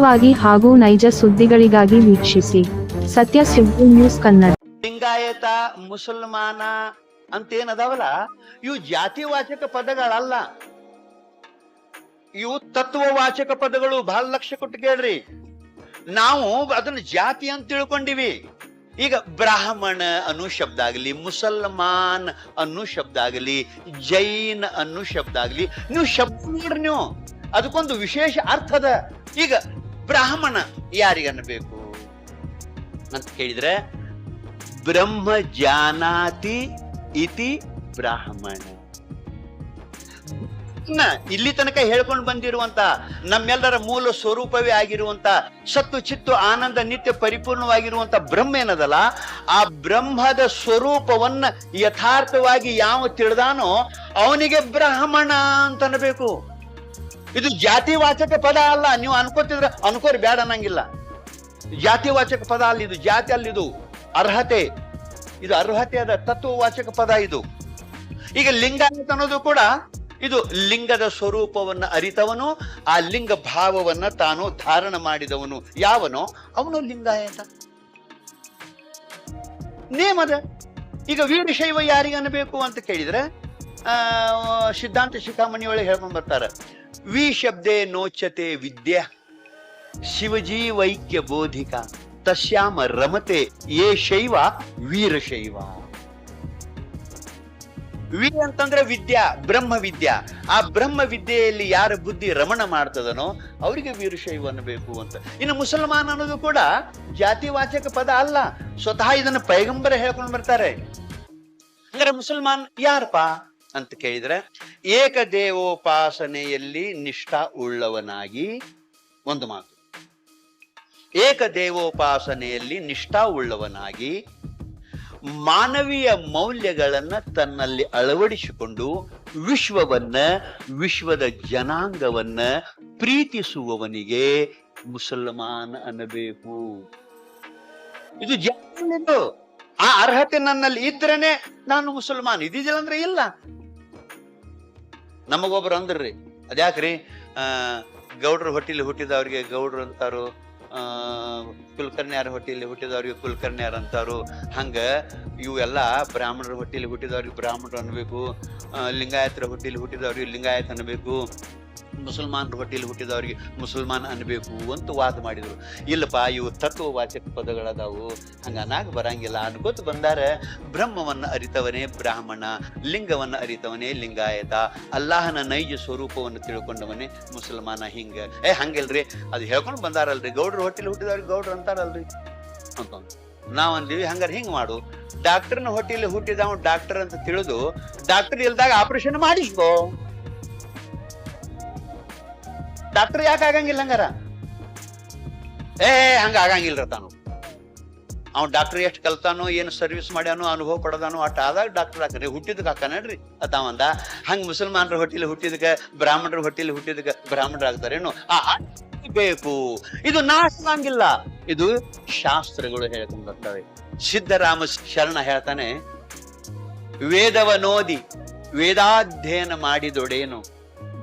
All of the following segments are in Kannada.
ವಾಗಿ ಹಾಗೂ ನೈಜ ಸುದ್ದಿಗಳಿಗಾಗಿ ವೀಕ್ಷಿಸಿ. ಸತ್ಯ ಸುದ್ದಿ ನ್ಯೂಸ್ ಕನ್ನಡ. ಲಿಂಗಾಯತ, ಮುಸಲ್ಮಾನ ಅಂತೇನದವಲ್ಲ? ಇವು ಜಾತಿವಾಚಕ ಪದಗಳಲ್ಲ. ಇವು ತತ್ವವಾಚಕ ಪದಗಳು ಬಹಳ ಲಕ್ಷ ಕೊಟ್ಟು ಕೇಳ್ರಿ. ನಾವು ಅದನ್ನ ಜಾತಿ ಅಂತ ತಿಳ್ಕೊಂಡಿವಿ. ಈಗ ಬ್ರಾಹ್ಮಣ ಅನ್ನೋ ಶಬ್ದ ಆಗಲಿ, ಮುಸಲ್ಮಾನ್ ಅನ್ನೋ ಶಬ್ದ ಆಗಲಿ, ಜೈನ್ ಅನ್ನೋ ಶಬ್ದ ಆಗಲಿ, ನೀವು ಶಬ್ದ ನೋಡ್ರಿ ನೀವು. ಅದಕ್ಕೊಂದು ವಿಶೇಷ ಅರ್ಥದ ಈಗ ಬ್ರಾಹ್ಮಣ ಯಾರಿಗನ್ನಬೇಕು ಅಂತ ಕೇಳಿದ್ರೆ ಬ್ರಹ್ಮ ಜಾನಾತಿ ಇತಿ ಬ್ರಾಹ್ಮಣ. ಇಲ್ಲಿ ತನಕ ಹೇಳ್ಕೊಂಡು ಬಂದಿರುವಂತ ನಮ್ಮೆಲ್ಲರ ಮೂಲ ಸ್ವರೂಪವೇ ಆಗಿರುವಂತ ಸತ್ತು ಚಿತ್ತು ಆನಂದ ನಿತ್ಯ ಪರಿಪೂರ್ಣವಾಗಿರುವಂತ ಬ್ರಹ್ಮ ಏನದಲ್ಲ, ಆ ಬ್ರಹ್ಮದ ಸ್ವರೂಪವನ್ನ ಯಥಾರ್ಥವಾಗಿ ಯಾವ ತಿಳಿದಾನೋ ಅವನಿಗೆ ಬ್ರಾಹ್ಮಣ ಅಂತ ಅನ್ಬೇಕು ಜಾತಿ ವಾಚಕ ಪದ ಅಲ್ಲ. ನೀವು ಅನ್ಕೋತಿದ್ರೆ ಅನ್ಕೋರಿ ಬೇಡ ಅನ್ನಂಗಿಲ್ಲ. ಜಾತಿವಾಚಕ ಪದ ಅಲ್ಲ ಇದು. ಜಾತಿ ಅಲ್ಲ ಇದು. ಅರ್ಹತೆ. ಇದು ತತ್ವ ತತ್ವವಾಚಕ ಪದ ಇದು. ಈಗ ಲಿಂಗಾಯತ ಅನ್ನೋದು ಕೂಡ ಇದು ಲಿಂಗದ ಸ್ವರೂಪವನ್ನ ಅರಿತವನು, ಆ ಲಿಂಗ ಭಾವವನ್ನ ತಾನು ಧಾರಣ ಮಾಡಿದವನು. ಯಾವನೋ? ಅವನು ಲಿಂಗಾಯತ ನೇಮದ ಈಗ ವೀರಶೈವ ಅನ್ನಬೇಕು ಅಂತ ಕೇಳಿದ್ರೆ ಸಿದ್ಧಾಂತ ಶಿಖಾಮಣಿ ಒಳಗೆ ಹೇಳ್ಕೊಂಡ್ ಬರ್ತಾರೆ. ವಿ ಶಬ್ದೇ ನೋಚತೆ ವಿದ್ಯಾ. ಶಿವಜಿ ವೈಕ್ಯ ಬೋಧಿಕ. ತಸ್ಯಾಮ ರಮತೆ ಏ ಶೈವ ವೀರಶೈವ ವಿ ಅಂತಂದ್ರೆ ವಿದ್ಯಾ, ಬ್ರಹ್ಮ ವಿದ್ಯಾ. ಆ ಬ್ರಹ್ಮ ವಿದ್ಯೆಯಲ್ಲಿ ಯಾರ ಬುದ್ಧಿ ರಮಣ ಮಾಡ್ತದನೋ ಅವರಿಗೆ ವೀರಶೈವ ಅನ್ನಬೇಕು ಅಂತ. ಇನ್ನು ಮುಸಲ್ಮಾನ್ ಅನ್ನೋದು ಕೂಡ ಜಾತಿವಾಚಕ ಪದ ಅಲ್ಲ. ಸ್ವತಃ ಇದನ್ನ ಪೈಗಂಬರ ಹೇಳ್ಕೊಂಡು ಬರ್ತಾರೆ. ಅಂದ್ರೆ ಮುಸಲ್ಮಾನ್ ಯಾರಪ್ಪ? ಅಂತ ಕೇಳಿದ್ರೆ, ಏಕದೇವೋಪಾಸನೆಯಲ್ಲಿ ನಿಷ್ಠಾ ಉಳ್ಳವನಾಗಿ ಒಂದು ಮಾತು. ಏಕದೇವೋಪಾಸನೆಯಲ್ಲಿ ನಿಷ್ಠಾ ಉಳ್ಳವನಾಗಿ ಮಾನವೀಯ ಮೌಲ್ಯಗಳನ್ನ ತನ್ನಲ್ಲಿ ಅಳವಡಿಸಿಕೊಂಡು ವಿಶ್ವವನ್ನ, ವಿಶ್ವದ ಜನಾಂಗವನ್ನ ಪ್ರೀತಿಸುವವನಿಗೆ ಮುಸಲ್ಮಾನ್ ಅನ್ನಬೇಕು. ಇದು ಜನ ಆ ಅರ್ಹತೆ ನನ್ನಲ್ಲಿ ಇದ್ರೇನೆ ನಾನು ಮುಸಲ್ಮಾನ್. ಇದಿದಿಲ್ಲ ಅಂದ್ರೆ ಇಲ್ಲ. ನಮಗೊಬ್ರು ಅಂದ್ರಿ. ಅದ್ಯಾಕ್ರಿ? ಗೌಡ್ರ ಹೊಟ್ಟಿಲಿ ಹುಟ್ಟಿದವ್ರಿಗೆ ಗೌಡ್ರು ಅಂತಾರು ಕುಲಕರ್ಣಿಯರ ಹೊಟ್ಟಿಲಿ ಹುಟ್ಟಿದವ್ರಿಗೆ ಕುಲಕರ್ಣಿಯಾರ ಅಂತಾರು. ಹಂಗ ಇವೆಲ್ಲ ಬ್ರಾಹ್ಮಣರ ಹೊಟ್ಟಿಲಿ ಹುಟ್ಟಿದವ್ರಿಗೆ ಬ್ರಾಹ್ಮಣರು ಅನ್ಬೇಕು ಆ, ಲಿಂಗಾಯತರ ಹೊಟ್ಟಿಲಿ ಹುಟ್ಟಿದವ್ರಿಗೆ ಲಿಂಗಾಯತ ಅನ್ಬೇಕು. ಮುಸಲ್ಮಾನರ ಹೊಟ್ಟೆಯಲ್ಲಿ ಹುಟ್ಟಿದವರಿಗೆ ಮುಸಲ್ಮಾನ್ ಅನ್ಬೇಕು ಅಂತ ವಾದ ಮಾಡಿದರು. ಇಲ್ಲಪ್ಪ, ಇವು ತತ್ವವಾಚಕ ಪದಗಳದಾವು. ಹಂಗ ಅನಾಗ ಬರಂಗಿಲ್ಲ. ಅನ್ಕೋತ ಬಂದಾರ, ಬ್ರಹ್ಮವನ್ನು ಅರಿತವನೇ ಬ್ರಾಹ್ಮಣ, ಲಿಂಗವನ್ನು ಅರಿತವನೇ ಲಿಂಗಾಯತ. ಅಲ್ಲಾಹನ ನೈಜ ಸ್ವರೂಪವನ್ನು ತಿಳ್ಕೊಂಡವನೇ ಮುಸಲ್ಮಾನ ಹಿಂಗ. ಏ, ಹಂಗಿಲ್ರಿ? ಅದು ಹೇಳ್ಕೊಂಡು ಬಂದಾರಲ್ರಿ. ಗೌಡ್ರ ಹೊಟ್ಟಿಲಿ ಹುಟ್ಟಿದವ್ರಿಗೆ ಗೌಡ್ರು ಅಂತಾರಲ್ರಿ. ಅಂತ ನಾವ್ ಅಂದೀವಿ ಹಂಗಾರೆ ಹಿಂಗ್ ಮಾಡು. ಡಾಕ್ಟರ್ನ ಹೊಟ್ಟೆಲಿ ಹುಟ್ಟಿದವ ಡಾಕ್ಟರ್ ಅಂತ ತಿಳಿದು, ಡಾಕ್ಟರ್ ಇಲ್ದಾಗ ಆಪರೇಷನ್ ಮಾಡಿಸ್ಕೋ. ಡಾಕ್ಟರ್ ಯಾಕೆ ಆಗಂಗಿಲ್ಲ ಹಂಗಾರ? ಏ ಹಂಗ ಆಗಂಗಿಲ್ಲ ತಾನು. ಅವ್ನು ಡಾಕ್ಟರ್ ಎಷ್ಟು ಕಲ್ತಾನೋ, ಏನು ಸರ್ವಿಸ್ ಮಾಡ್ಯಾನೋ, ಅನುಭವ ಪಡೆದಾನೋ ಅಟ್ ಆದಾಗ ಡಾಕ್ಟರ್ ಹಾಕ್ರಿ ಹುಟ್ಟಿದಕ್ಕೆ ಹಾಕಾನೇನ್ರಿ ಅತಾವಂದ ಹಂಗ ಮುಸಲ್ಮಾನರ ಹೊಟ್ಟಿಲಿ ಹುಟ್ಟಿದಕ್ಕೆ ಬ್ರಾಹ್ಮಣರ ಹೊಟ್ಟಿಲಿ ಹುಟ್ಟಿದಕ್ಕೆ ಬ್ರಾಹ್ಮಣರ ಆಗ್ತಾರೇನು? ಆ ಬೇಕು. ಇದು ನಾಶವಾಗಿಲ್ಲ ಇದು ಶಾಸ್ತ್ರಗಳು ಹೇಳ್ಕೊಂಡು ಬರ್ತವೆ. ಸಿದ್ದರಾಮ ಶರಣ ಹೇಳ್ತಾನೆ ವೇದವನೋದಿ ವೇದಾಧ್ಯಯನ ಮಾಡಿದೊಡೇನು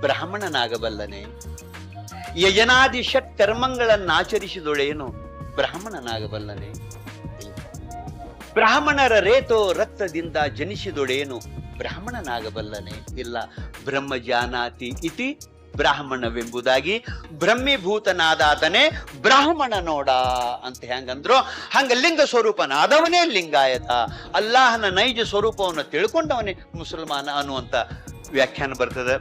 ಬ್ರಾಹ್ಮಣನಾಗಬಲ್ಲನೆ ಯಜನಾದಿ ಷಟ್ ಕರ್ಮಗಳನ್ನಾಚರಿಸಿದೊಳೇನು ಬ್ರಾಹ್ಮಣನಾಗಬಲ್ಲನೆ? ಬ್ರಾಹ್ಮಣರ ರೇತೋ ರಕ್ತದಿಂದ ಜನಿಸಿದೊಳೇನು ಬ್ರಾಹ್ಮಣನಾಗಬಲ್ಲನೆ? ಇಲ್ಲ ಬ್ರಹ್ಮ ಜಾನಾತಿ ಇತಿ ಬ್ರಾಹ್ಮಣವೆಂಬುದಾಗಿ ಬ್ರಹ್ಮೀಭೂತನಾದಾತನೇ ಬ್ರಾಹ್ಮಣ ನೋಡ ಅಂತ ಹೆಂಗಂದ್ರು ಹಂಗ ಲಿಂಗ ಸ್ವರೂಪನಾದವನೇ ಲಿಂಗಾಯತ. ಅಲ್ಲಾಹನ ನೈಜ ಸ್ವರೂಪವನ್ನು ತಿಳ್ಕೊಂಡವನೇ ಮುಸಲ್ಮಾನ ಅನ್ನುವಂತ ವ್ಯಾಖ್ಯಾನ ಬರ್ತದೆ.